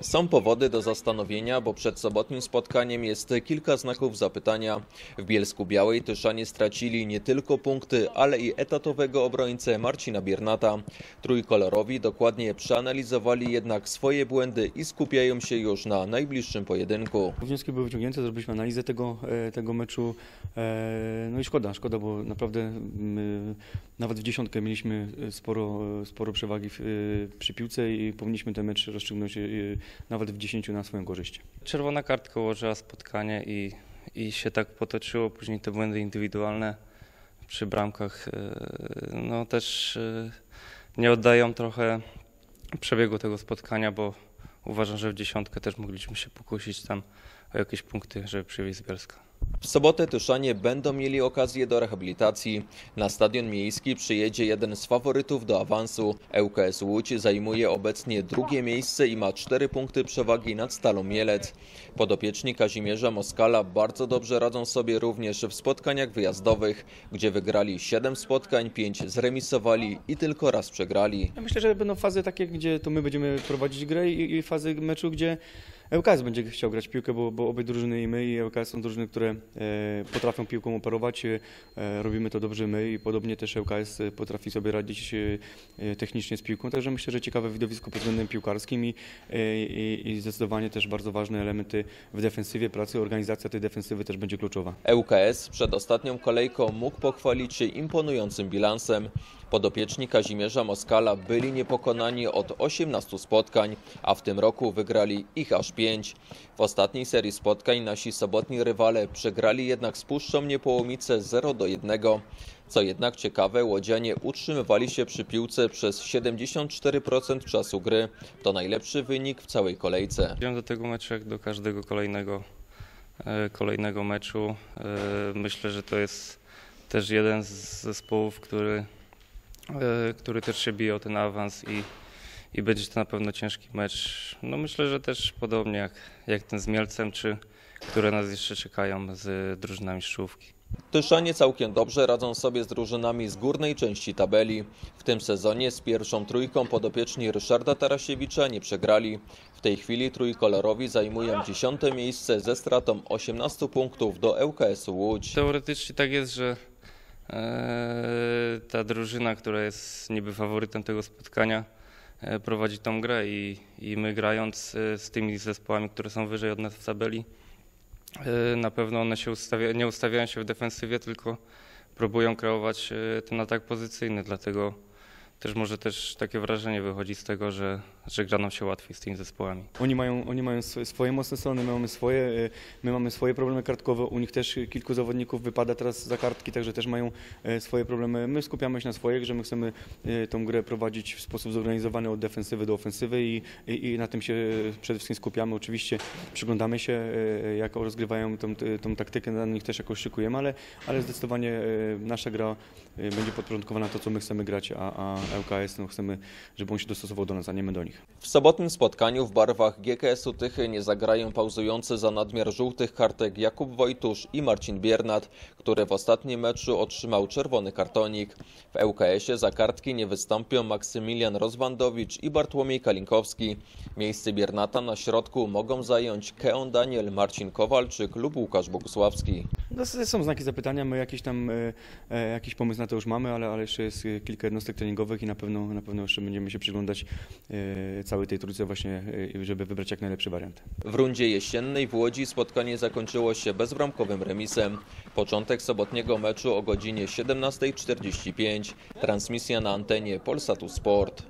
Są powody do zastanowienia, bo przed sobotnim spotkaniem jest kilka znaków zapytania. W Bielsku Białej Tyszanie stracili nie tylko punkty, ale i etatowego obrońcę Marcina Biernata. Trójkolorowi dokładnie przeanalizowali jednak swoje błędy i skupiają się już na najbliższym pojedynku. Wnioski były wyciągnięte, zrobiliśmy analizę tego, e, tego meczu. E, No i szkoda, szkoda, bo naprawdę nawet w dziesiątkę mieliśmy sporo, sporo przewagi e, przy piłce i powinniśmy ten mecz rozstrzygnąć nawet w 10 na swoją korzyść. Czerwona kartka ułożyła spotkanie i, i się tak potoczyło. Później te błędy indywidualne przy bramkach e, no też e, nie oddają trochę przebiegu tego spotkania, bo uważam, że w dziesiątkę też mogliśmy się pokusić tam o jakieś punkty, żeby przywieźć z Bielska. W sobotę Tyszanie będą mieli okazję do rehabilitacji. Na stadion miejski przyjedzie jeden z faworytów do awansu. ŁKS Łódź zajmuje obecnie drugie miejsce i ma cztery punkty przewagi nad Stalą Mielec. Podopieczni Kazimierza Moskala bardzo dobrze radzą sobie również w spotkaniach wyjazdowych, gdzie wygrali 7 spotkań, 5 zremisowali i tylko raz przegrali. Ja myślę, że będą fazy takie, gdzie to my będziemy prowadzić grę i, i fazy meczu, gdzie ŁKS będzie chciał grać piłkę, bo, bo obie drużyny i my i ŁKS są drużyny, które e, potrafią piłką operować. E, robimy to dobrze my i podobnie też ŁKS potrafi sobie radzić e, technicznie z piłką. Także myślę, że ciekawe widowisko pod względem piłkarskim i, e, i, i zdecydowanie też bardzo ważne elementy w defensywie pracy. Organizacja tej defensywy też będzie kluczowa. ŁKS przed ostatnią kolejką mógł pochwalić się imponującym bilansem. Podopieczni Kazimierza Moskala byli niepokonani od 18 spotkań, a w tym roku wygrali ich aż 5. W ostatniej serii spotkań nasi sobotni rywale przegrali jednak z Puszczą Niepołomice 0 do 1. Co jednak ciekawe, łodzianie utrzymywali się przy piłce przez 74% czasu gry. To najlepszy wynik w całej kolejce. Idziemy do tego meczu jak do każdego kolejnego, e, kolejnego meczu. E, Myślę, że to jest też jeden z zespołów, który, e, który też się bije o ten awans i, i będzie to na pewno ciężki mecz. No myślę, że też podobnie jak, jak ten z Mielcem, czy które nas jeszcze czekają z drużynami Szczówki. Tyszanie całkiem dobrze radzą sobie z drużynami z górnej części tabeli. W tym sezonie z pierwszą trójką podopieczni Ryszarda Tarasiewicza nie przegrali. W tej chwili trójkolorowi zajmują dziesiąte miejsce ze stratą 18 punktów do ŁKS-u Łódź. Teoretycznie tak jest, że e, ta drużyna, która jest niby faworytem tego spotkania, prowadzi tą grę i, i my grając e, z tymi zespołami, które są wyżej od nas w tabeli, e, na pewno one się ustawia, nie ustawiają się w defensywie, tylko próbują kreować e, ten atak pozycyjny, dlatego też może też takie wrażenie wychodzi z tego, że, że gra się łatwiej z tymi zespołami. Oni mają, oni mają sw- swoje mocne strony, my mamy swoje, e, my mamy swoje problemy kartkowe, u nich też kilku zawodników wypada teraz za kartki, także też mają e, swoje problemy. My skupiamy się na swojej grze, my chcemy e, tą grę prowadzić w sposób zorganizowany od defensywy do ofensywy i, i, i na tym się przede wszystkim skupiamy. Oczywiście przyglądamy się, jak rozgrywają tą, tą taktykę, na nich też jakoś szykujemy, ale, ale zdecydowanie nasza gra będzie podporządkowana to, co my chcemy grać, a, a No, chcemy, żeby on się dostosował do nas, a nie my do nich. W sobotnim spotkaniu w barwach GKS-u Tychy nie zagrają pauzujący za nadmiar żółtych kartek Jakub Wojtusz i Marcin Biernat, który w ostatnim meczu otrzymał czerwony kartonik. W ŁKS-ie za kartki nie wystąpią Maksymilian Rozwandowicz i Bartłomiej Kalinkowski. Miejsce Biernata na środku mogą zająć Keon Daniel, Marcin Kowalczyk lub Łukasz Bogusławski. No, są znaki zapytania, my jakiś tam e, e, jakiś pomysł na to już mamy, ale, ale jeszcze jest e, kilka jednostek treningowych i na pewno, na pewno jeszcze będziemy się przyglądać całej tej trójce właśnie, żeby wybrać jak najlepszy wariant. W rundzie jesiennej w Łodzi spotkanie zakończyło się bezbramkowym remisem. Początek sobotniego meczu o godzinie 17.45. Transmisja na antenie Polsatu Sport.